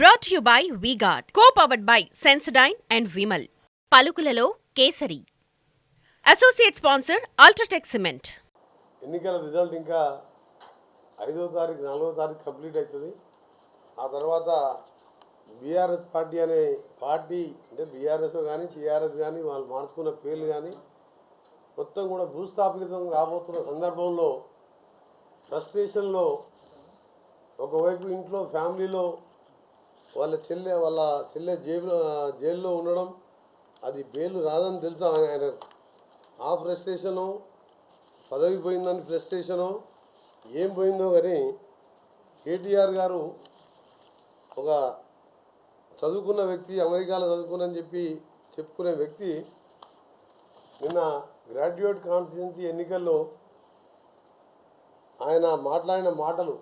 Brought you by V Guard co powered by Sensodyne and Vimal పలుకులలో Kesari. Associate sponsor UltraTech cement ఎన్నికల result ఇంకా ఐదో తారీఖు నాలుగో తారీఖు కంప్లీట్ అవుతుంది. ఆ తర్వాత బీఆర్ఎస్ పార్టీ అనే పార్టీ అంటే బీఆర్ఎస్ కానీ టీఆర్ఎస్ కానీ వాళ్ళు మార్చుకున్న పేర్లు కానీ మొత్తం కూడా భూస్థాపితం కాబోతున్న సందర్భంలో ఫ్రస్ట్రేషన్లో ఒకవైపు ఇంట్లో ఫ్యామిలీలో వాళ్ళ చెల్లె వాళ్ళ చెల్లె జైలు జైల్లో ఉండడం అది బెయిల్ రాదని తెలుసా? ఆయన ఆ ఫ్రస్ట్రేషను పదవి పోయిందని ఫ్రస్ట్రేషను ఏం పోయిందో కానీ కేటీఆర్ గారు ఒక చదువుకున్న వ్యక్తి అమెరికాలో చదువుకున్నని చెప్పి చెప్పుకునే వ్యక్తి నిన్న గ్రాడ్యుయేట్ కాన్స్టిట్యున్సీ ఎన్నికల్లో ఆయన మాట్లాడిన మాటలు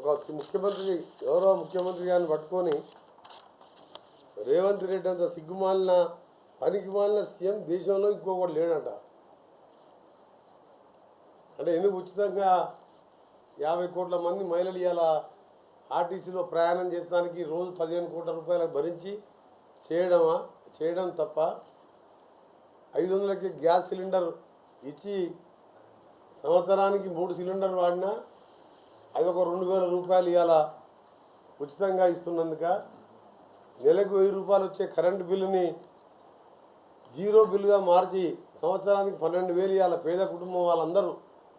ఒక ముఖ్యమంత్రి ఎవరో ముఖ్యమంత్రి గారిని పట్టుకొని రేవంత్ రెడ్డి అంత సిగ్గుమాలిన పనికి మాలిన సీఎం దేశంలో ఇంకొకటి లేడంట. అంటే ఎందుకు ఉచితంగా యాభై కోట్ల మంది మహిళలు ఇవాళ ఆర్టీసీలో ప్రయాణం చేసడానికి రోజు పదిహేను కోట్ల రూపాయలకు భరించి చేయడమా? చేయడం తప్ప ఐదు వందలకి గ్యాస్ సిలిండర్ ఇచ్చి సంవత్సరానికి మూడు సిలిండర్ వాడినా అది ఒక రెండు వేల రూపాయలు ఇవాళ ఉచితంగా ఇస్తున్నందుక నెలకు వెయ్యి రూపాయలు వచ్చే కరెంటు బిల్లుని జీరో బిల్లుగా మార్చి సంవత్సరానికి పన్నెండు వేలు ఇవాళ పేద కుటుంబం వాళ్ళందరూ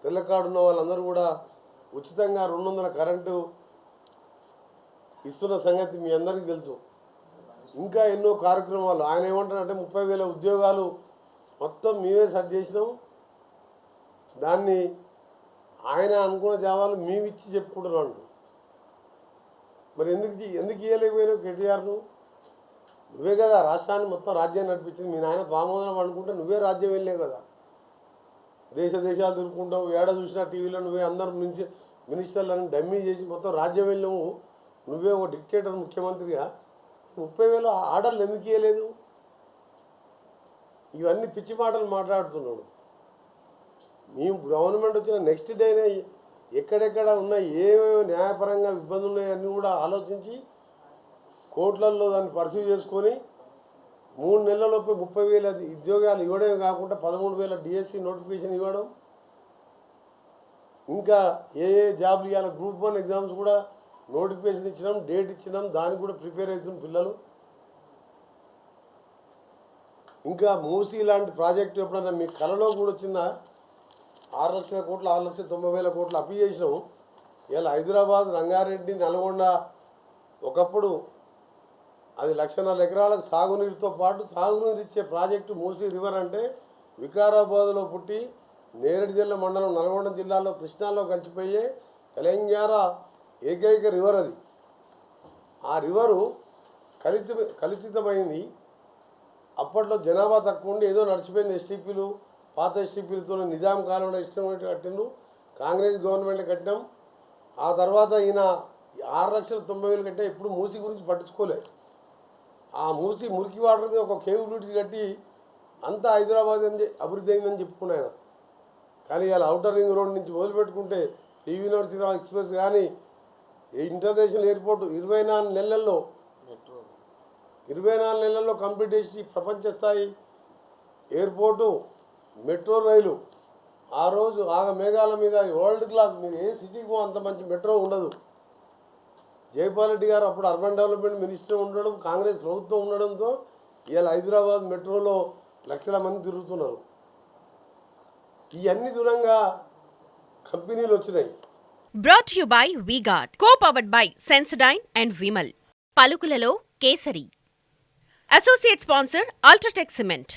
తెల్లకాడున్న వాళ్ళందరూ కూడా ఉచితంగా రెండు వందల కరెంటు ఇస్తున్న సంగతి మీ అందరికీ తెలుసు. ఇంకా ఎన్నో కార్యక్రమాలు. ఆయన ఏమంటారంటే ముప్పై వేల ఉద్యోగాలు మొత్తం మేమే సెట్ చేసినాం. దాన్ని ఆయన అనుకున్న జావాలు మేము ఇచ్చి చెప్పుకుంటున్నాడు మరి ఎందుకు ఎందుకు ఇవ్వలేకపోయినావు కేటీఆర్ను? నువ్వే కదా రాష్ట్రాన్ని మొత్తం రాజ్యాన్ని నడిపించింది. మీ నాయన పామోదనం అనుకుంటే నువ్వే రాజ్యం వెళ్ళావు కదా. దేశ దేశాలు తిరుగుకుంటావు. ఏడ చూసినా టీవీలో నువ్వే అందరు నుంచి మినిస్టర్లను డమ్మీ చేసి మొత్తం రాజ్యం వెళ్ళావు నువ్వే ఒక డిక్టేటర్ ముఖ్యమంత్రిగా. ముప్పై వేలు ఆర్డర్లు ఎందుకు ఇవ్వలేదు ఇవన్నీ పిచ్చి మాటలు మాట్లాడుతున్నాడు. మేము గవర్నమెంట్ వచ్చిన నెక్స్ట్ డేనే ఎక్కడెక్కడ ఉన్న ఏమేమి న్యాయపరంగా ఇబ్బందులు ఉన్నాయన్నీ కూడా ఆలోచించి కోట్లల్లో దాన్ని పర్సీవ్ చేసుకొని మూడు నెలలలోపు ముప్పై వేల ఉద్యోగాలు ఇవ్వడమే కాకుండా పదమూడు వేల డిఎస్సి నోటిఫికేషన్ ఇవ్వడం. ఇంకా ఏ ఏ జాబ్లు ఇవ్వాలి గ్రూప్ వన్ ఎగ్జామ్స్ కూడా నోటిఫికేషన్ ఇచ్చినాం డేట్ ఇచ్చినాం దానికి కూడా ప్రిపేర్ అవుతున్న పిల్లలు. ఇంకా మూసీ లాంటి ప్రాజెక్టు ఎప్పుడన్నా మీ కళలో కూడా వచ్చిందా? ఆరు లక్షల కోట్లు ఆరు లక్షల తొంభై వేల కోట్లు అప్పి చేసినాం ఇలా హైదరాబాద్ రంగారెడ్డి నల్గొండ ఒకప్పుడు అది లక్షన్నర ఎకరాలకు సాగునీరుతో పాటు సాగునీరు ఇచ్చే ప్రాజెక్టు మూసీ రివర్ అంటే వికారాబాద్లో పుట్టి నేరేడు జిల్లా మండలం నల్గొండ జిల్లాలో కృష్ణాలో కలిసిపోయే తెలంగాణ ఏకైక రివర్ అది. ఆ రివరు కలిసి కలుషితమైంది అప్పట్లో జనాభా తక్కువ ఉండి ఏదో నడిచిపోయింది ఎస్టీపీలు పాత ఎస్టీపీలతో నిజాం కాలంలో ఇష్టమైనట్టు కట్టిండు కాంగ్రెస్ గవర్నమెంట్ కట్టినాం. ఆ తర్వాత ఈయన ఆరు లక్షల తొంభై వేలు కట్టే ఎప్పుడు మూసి గురించి పట్టించుకోలే ఆ మూసి మురికి వాటర్ మీద ఒక కేవ్ బ్రిడ్జ్ కట్టి అంతా హైదరాబాద్ అని అభివృద్ధి అయిందని చెప్పుకున్నాయన కానీ ఇలా అవుటర్ రింగ్ రోడ్ నుంచి మొదలుపెట్టుకుంటే పివి నరసింహరావు ఎక్స్ప్రెస్ కానీ ఈ ఇంటర్నేషనల్ ఎయిర్పోర్ట్ ఇరవై నాలుగు నెలల్లో ఇరవై నాలుగు నెలల్లో కంప్లీట్ చేసి ప్రపంచ స్థాయి ఎయిర్పోర్టు మెట్రో రైలు. ఆ రోజు ఆగ మేఘాల మీద వరల్డ్ క్లాస్ మీరు ఏ సిటీకి అంత మంచి మెట్రో ఉండదు. జైపాల్ రెడ్డి గారు అప్పుడు అర్బన్ డెవలప్మెంట్ మినిస్టర్ ఉండడం కాంగ్రెస్ ప్రభుత్వం ఉండడంతో ఇవాళ హైదరాబాద్ మెట్రోలో లక్షల మంది తిరుగుతున్నారు. ఇవన్నీ దూరంగా కంపెనీలు వచ్చినాయి. Brought you by V Guard co powered by Sensodyne and Vimal పలుకులలో Kesari. Associate sponsor UltraTech cement